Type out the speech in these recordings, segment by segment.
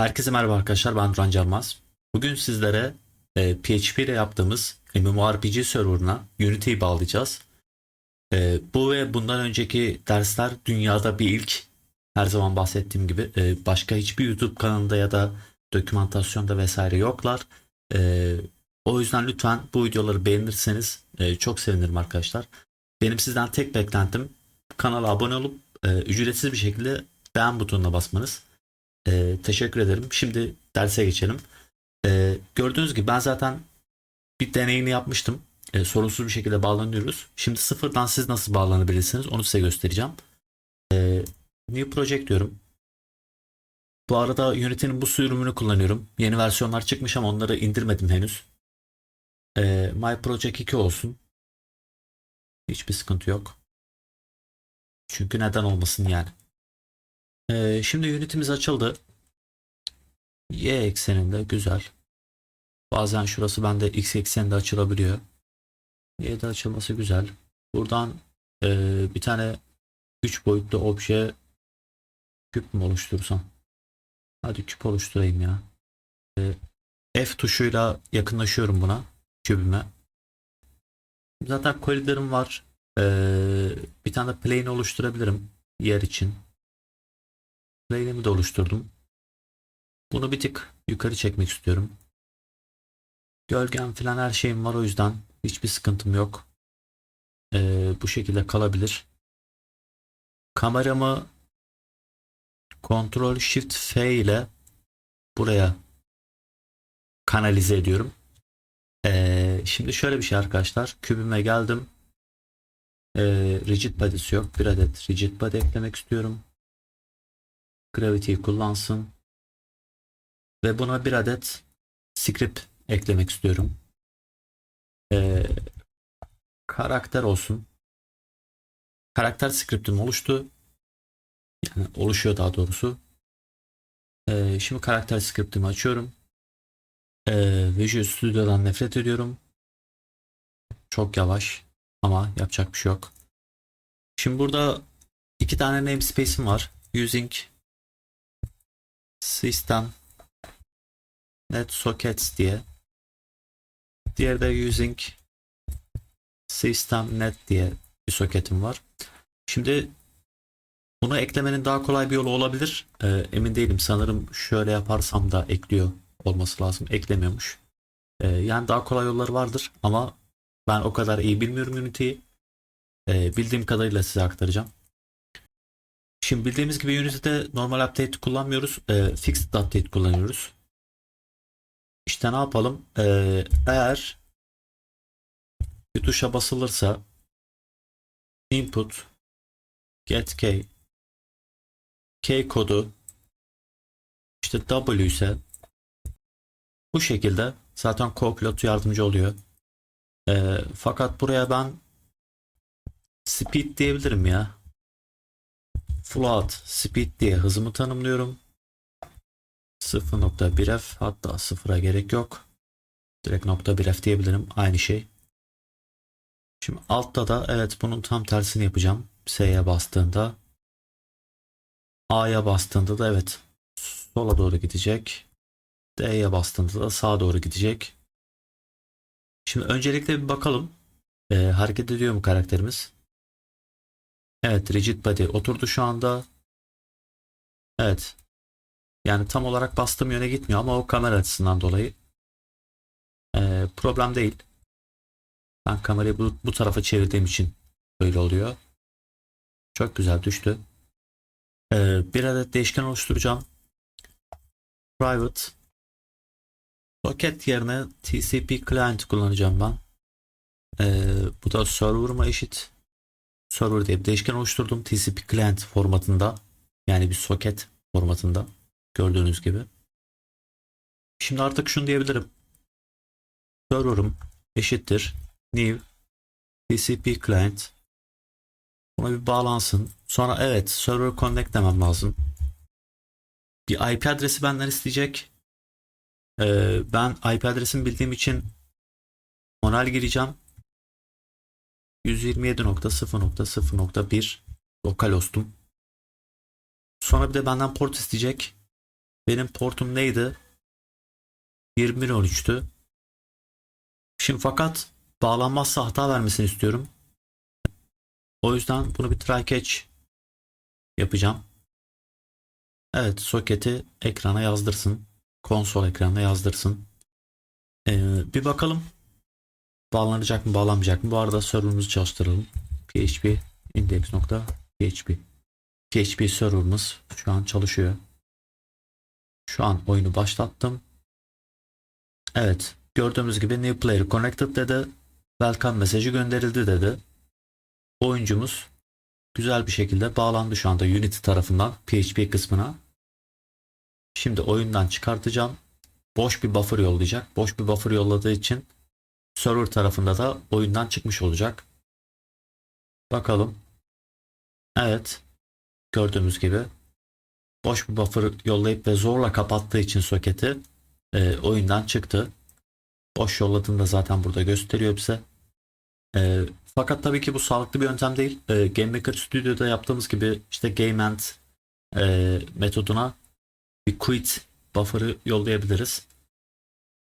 Herkese merhaba arkadaşlar ben Duran Canmaz. Bugün sizlere e, PHP ile yaptığımız MMORPG serverına Unity'yi bağlayacağız. E, bu ve bundan önceki dersler dünyada bir ilk. Her zaman bahsettiğim gibi e, başka hiçbir YouTube kanalında ya da dokümantasyonda vesaire yoklar. E, o yüzden lütfen bu videoları beğenirseniz e, çok sevinirim arkadaşlar. Benim sizden tek beklentim kanala abone olup e, ücretsiz bir şekilde beğen butonuna basmanız. Ee, teşekkür ederim. Şimdi derse geçelim. Ee, gördüğünüz gibi ben zaten bir deneyini yapmıştım. Ee, sorunsuz bir şekilde bağlanıyoruz. Şimdi sıfırdan siz nasıl bağlanabilirsiniz onu size göstereceğim. Ee, new project diyorum. Bu arada Unity'nin bu sürümünü kullanıyorum. Yeni versiyonlar çıkmış ama onları indirmedim henüz. Ee, My Project 2 olsun. Hiçbir sıkıntı yok. Çünkü neden olmasın yani. Ee, şimdi Unity'miz açıldı. Y ekseninde güzel. Bazen şurası bende X ekseninde açılabiliyor. Y'de açılması güzel. Buradan e, bir tane 3 boyutlu obje küp mü oluştursam? Hadi küp oluşturayım ya. E, F tuşuyla yakınlaşıyorum buna. Kübüme. Zaten kolilerim var. E, bir tane plane oluşturabilirim yer için. Plane'imi de oluşturdum. Bunu bir tık yukarı çekmek istiyorum. Gölgem falan her şeyim var o yüzden hiçbir sıkıntım yok. Ee, bu şekilde kalabilir. Kameramı Ctrl Shift F ile buraya kanalize ediyorum. Ee, şimdi şöyle bir şey arkadaşlar. Kübüme geldim. Ee, rigid body'si yok. Bir adet rigid body eklemek istiyorum. Gravity'yi kullansın. Ve buna bir adet script eklemek istiyorum. Ee, karakter olsun. Karakter scriptim oluştu. Yani oluşuyor daha doğrusu. Ee, şimdi karakter scriptimi açıyorum. Ee, Visual Studio'dan nefret ediyorum. Çok yavaş ama yapacak bir şey yok. Şimdi burada iki tane namespace'im var. Using System Net Sockets diye. Diğeri de Using System Net diye bir soketim var. Şimdi bunu eklemenin daha kolay bir yolu olabilir. Ee, emin değilim. Sanırım şöyle yaparsam da ekliyor olması lazım. Eklemiyormuş. Ee, yani daha kolay yolları vardır ama ben o kadar iyi bilmiyorum Unity'yi. Ee, bildiğim kadarıyla size aktaracağım. Şimdi bildiğimiz gibi Unity'de normal update kullanmıyoruz. E, fixed update kullanıyoruz. İşte ne yapalım? E, eğer bir tuşa basılırsa input get key key kodu işte W ise bu şekilde zaten co-pilot yardımcı oluyor. E, fakat buraya ben speed diyebilirim ya float speed diye hızımı tanımlıyorum. 0.1f hatta sıfıra gerek yok. Direkt nokta 1f diyebilirim. Aynı şey. Şimdi altta da evet bunun tam tersini yapacağım. S'ye bastığında A'ya bastığında da evet sola doğru gidecek. D'ye bastığında da sağa doğru gidecek. Şimdi öncelikle bir bakalım. Ee, hareket ediyor mu karakterimiz? Evet rigid body oturdu şu anda. Evet. Yani tam olarak bastığım yöne gitmiyor ama o kamera açısından dolayı ee, problem değil. Ben kamerayı bu, bu tarafa çevirdiğim için böyle oluyor. Çok güzel düştü. Ee, bir adet değişken oluşturacağım. Private socket yerine TCP client kullanacağım ben. Ee, bu da server'ıma eşit server diye bir değişken oluşturdum. TCP client formatında yani bir soket formatında gördüğünüz gibi. Şimdi artık şunu diyebilirim. Server'ım eşittir new TCP client buna bir bağlansın. Sonra evet server connect demem lazım. Bir IP adresi benden isteyecek. Ee, ben IP adresimi bildiğim için onal gireceğim. 127.0.0.1 lokal hostum. Sonra bir de benden port isteyecek. Benim portum neydi? 21.13'tü. Şimdi fakat bağlanmazsa hata vermesini istiyorum. O yüzden bunu bir try catch yapacağım. Evet soketi ekrana yazdırsın. Konsol ekranına yazdırsın. Ee, bir bakalım. Bağlanacak mı bağlanmayacak mı? Bu arada server'ımızı çalıştıralım. php index.php PHP server'ımız şu an çalışıyor. Şu an oyunu başlattım. Evet. Gördüğümüz gibi new player connected dedi. Welcome mesajı gönderildi dedi. Oyuncumuz güzel bir şekilde bağlandı şu anda Unity tarafından PHP kısmına. Şimdi oyundan çıkartacağım. Boş bir buffer yollayacak. Boş bir buffer yolladığı için server tarafında da oyundan çıkmış olacak. Bakalım. Evet. Gördüğümüz gibi boş bir buffer yollayıp ve zorla kapattığı için soketi e, oyundan çıktı. Boş yolladığında zaten burada gösteriyor bize. E, fakat tabii ki bu sağlıklı bir yöntem değil. E, Game Maker Studio'da yaptığımız gibi işte GameEnd e, metoduna bir quit buffer'ı yollayabiliriz.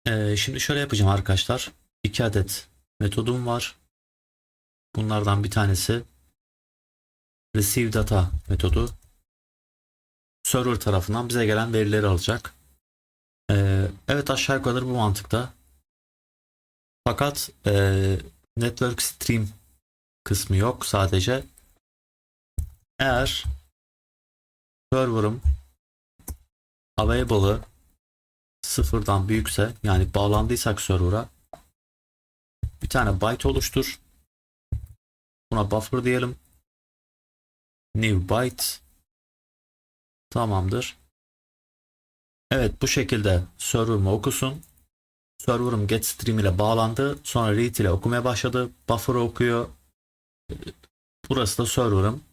E, şimdi şöyle yapacağım arkadaşlar. İki adet metodum var. Bunlardan bir tanesi receive data metodu. Server tarafından bize gelen verileri alacak. E, evet aşağı yukarı bu mantıkta. Fakat e, network stream kısmı yok sadece. Eğer server'ım available'ı sıfırdan büyükse yani bağlandıysak server'a bir tane byte oluştur. Buna buffer diyelim. New byte. Tamamdır. Evet bu şekilde server'ımı okusun. Server'ım getStream ile bağlandı. Sonra read ile okumaya başladı. Buffer'ı okuyor. Burası da server'ım.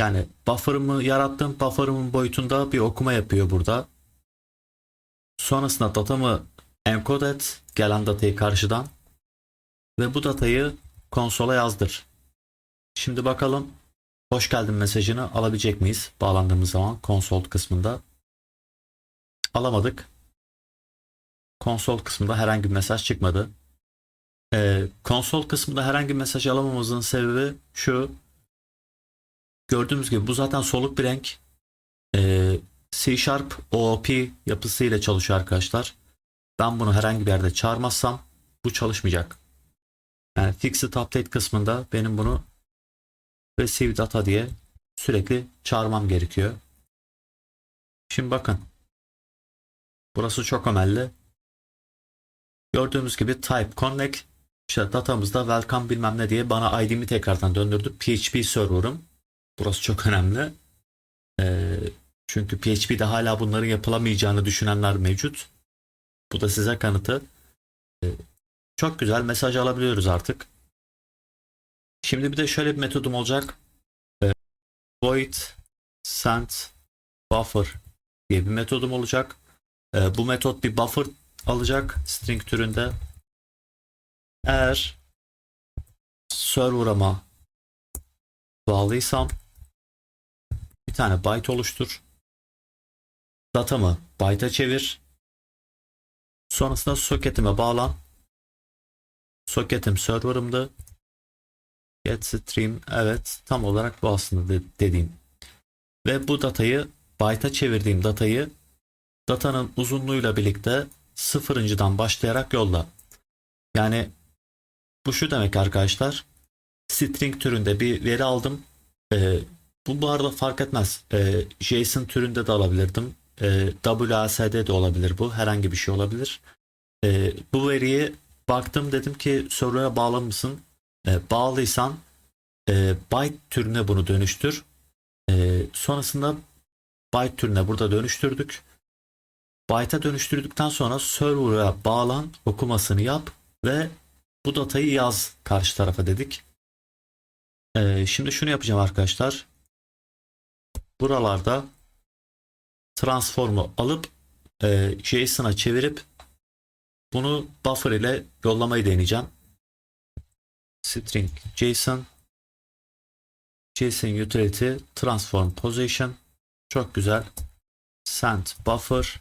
Yani buffer'ımı yarattım. Buffer'ımın boyutunda bir okuma yapıyor burada. Sonrasında datamı encode et. Gelen datayı karşıdan. Ve bu datayı konsola yazdır. Şimdi bakalım hoş geldin mesajını alabilecek miyiz? Bağlandığımız zaman konsol kısmında. Alamadık. Konsol kısmında herhangi bir mesaj çıkmadı. Ee, konsol kısmında herhangi bir mesaj alamamızın sebebi şu. Gördüğümüz gibi bu zaten soluk bir renk. Ee, C Sharp OOP yapısıyla çalışıyor arkadaşlar. Ben bunu herhangi bir yerde çağırmazsam bu çalışmayacak. Yani Fixed Update kısmında benim bunu Receive Data diye sürekli çağırmam gerekiyor. Şimdi bakın. Burası çok önemli. Gördüğümüz gibi type connect işte datamızda welcome bilmem ne diye bana ID'mi tekrardan döndürdü. PHP server'ım. Burası çok önemli. Ee, çünkü PHP'de hala bunların yapılamayacağını düşünenler mevcut. Bu da size kanıtı. Ee, çok güzel mesaj alabiliyoruz artık. Şimdi bir de şöyle bir metodum olacak. Ee, void send buffer diye bir metodum olacak. Ee, bu metot bir buffer alacak string türünde. Eğer server'ıma bağlıysam bir tane byte oluştur. Datamı byte'a çevir. Sonrasında soketime bağlan. Soketim server'ımdı. Get stream evet tam olarak bu aslında de- dediğim. Ve bu datayı byte'a çevirdiğim datayı datanın uzunluğuyla birlikte sıfırıncıdan başlayarak yolla. Yani bu şu demek arkadaşlar. String türünde bir veri aldım. Ee, bu bu arada fark etmez. Ee, JSON türünde de alabilirdim. Ee, WASD de olabilir bu. Herhangi bir şey olabilir. Ee, bu veriyi baktım dedim ki server'a bağlı mısın? Ee, bağlıysan e, byte türüne bunu dönüştür. Ee, sonrasında byte türüne burada dönüştürdük. Byte'a dönüştürdükten sonra server'a bağlan, okumasını yap ve bu datayı yaz karşı tarafa dedik. Ee, şimdi şunu yapacağım arkadaşlar. Buralarda transformu alıp e, JSON'a çevirip bunu buffer ile yollamayı deneyeceğim. String JSON JSON utility transform position çok güzel. send buffer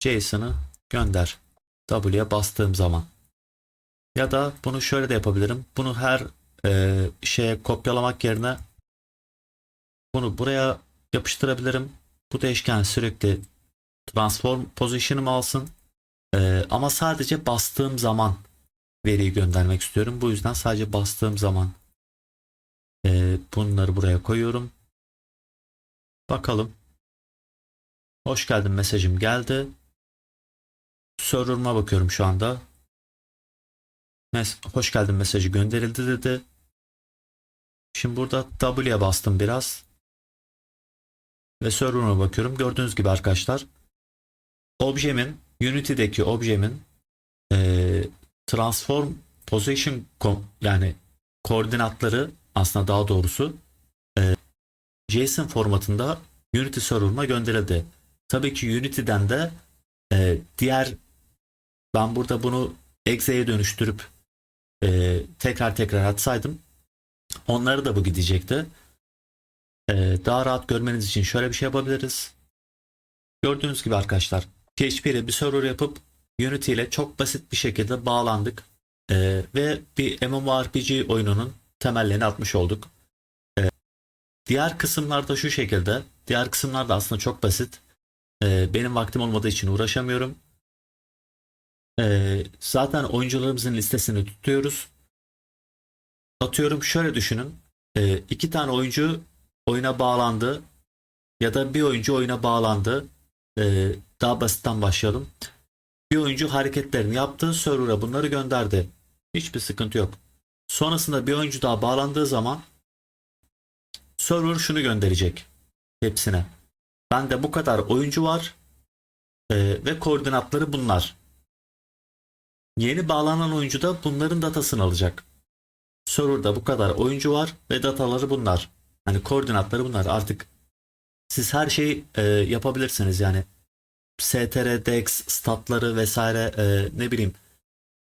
JSON'ı gönder. W'ye bastığım zaman. Ya da bunu şöyle de yapabilirim. Bunu her e, şeye kopyalamak yerine bunu buraya yapıştırabilirim. Bu değişken sürekli transform position'ımı alsın. E, ama sadece bastığım zaman veriyi göndermek istiyorum. Bu yüzden sadece bastığım zaman e, bunları buraya koyuyorum. Bakalım. Hoş geldin mesajım geldi. Server'ıma bakıyorum şu anda. Mes hoş geldin mesajı gönderildi dedi. Şimdi burada W'ye bastım biraz. Ve server'ıma bakıyorum. Gördüğünüz gibi arkadaşlar objemin Unity'deki objemin eee, transform position yani koordinatları aslında daha doğrusu eee, JSON formatında Unity server'ıma gönderildi. Tabii ki Unity'den de eee, diğer ben burada bunu exe'ye dönüştürüp eee, tekrar tekrar atsaydım onları da bu gidecekti. Eee, daha rahat görmeniz için şöyle bir şey yapabiliriz. Gördüğünüz gibi arkadaşlar PHP ile bir server yapıp Unity ile çok basit bir şekilde bağlandık. Eee, ve bir MMORPG oyununun temellerini atmış olduk. Eee, diğer kısımlarda şu şekilde. Diğer kısımlar da aslında çok basit. Eee, benim vaktim olmadığı için uğraşamıyorum. Eee, zaten oyuncularımızın listesini tutuyoruz. Atıyorum şöyle düşünün. Eee, iki tane oyuncu oyuna bağlandı ya da bir oyuncu oyuna bağlandı. Ee, daha basitten başlayalım. Bir oyuncu hareketlerini yaptı, server'a bunları gönderdi. Hiçbir sıkıntı yok. Sonrasında bir oyuncu daha bağlandığı zaman server şunu gönderecek hepsine. Bende bu kadar oyuncu var ee, ve koordinatları bunlar. Yeni bağlanan oyuncu da bunların datasını alacak. Server'da bu kadar oyuncu var ve dataları bunlar. Hani koordinatları bunlar. Artık siz her şeyi e, yapabilirsiniz yani. STR, DEX, statları vesaire e, ne bileyim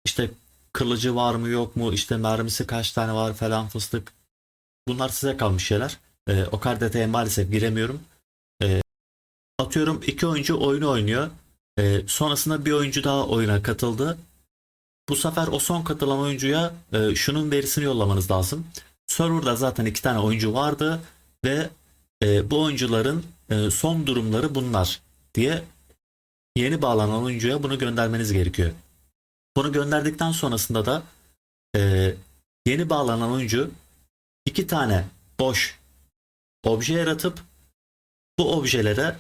işte kılıcı var mı yok mu işte mermisi kaç tane var falan fıstık. Bunlar size kalmış şeyler. E, o kadar detaya maalesef giremiyorum. E, atıyorum iki oyuncu oyunu oynuyor. E, sonrasında bir oyuncu daha oyuna katıldı. Bu sefer o son katılan oyuncuya e, şunun verisini yollamanız lazım. Server'da zaten iki tane oyuncu vardı ve e, bu oyuncuların e, son durumları bunlar diye yeni bağlanan oyuncuya bunu göndermeniz gerekiyor. Bunu gönderdikten sonrasında da e, yeni bağlanan oyuncu iki tane boş obje yaratıp bu objelere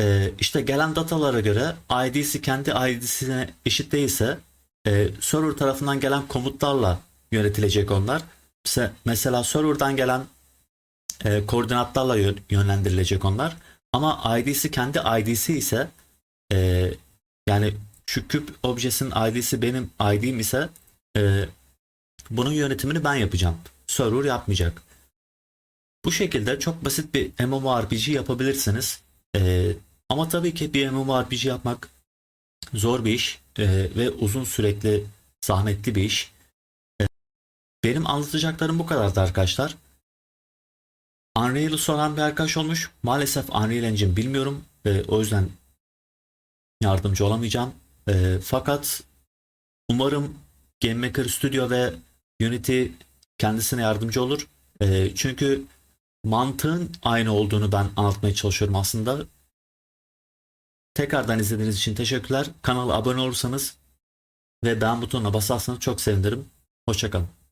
e, işte gelen datalara göre ID'si kendi ID'sine eşit değilse e, server tarafından gelen komutlarla yönetilecek onlar. Mesela, server'dan gelen e, koordinatlarla yö- yönlendirilecek onlar. Ama ID'si kendi ID'si ise e, yani şu küp objesinin ID'si benim ID'm ise e, bunun yönetimini ben yapacağım. Server yapmayacak. Bu şekilde çok basit bir MMORPG yapabilirsiniz. E, ama tabii ki bir MMORPG yapmak zor bir iş e, ve uzun sürekli zahmetli bir iş. Benim anlatacaklarım bu kadardı arkadaşlar. Unreal'ı soran bir arkadaş olmuş. Maalesef Unreal Engine bilmiyorum. E, o yüzden yardımcı olamayacağım. E, fakat umarım Game Maker Studio ve Unity kendisine yardımcı olur. E, çünkü mantığın aynı olduğunu ben anlatmaya çalışıyorum aslında. Tekrardan izlediğiniz için teşekkürler. Kanala abone olursanız ve beğen butonuna basarsanız çok sevinirim. Hoşçakalın.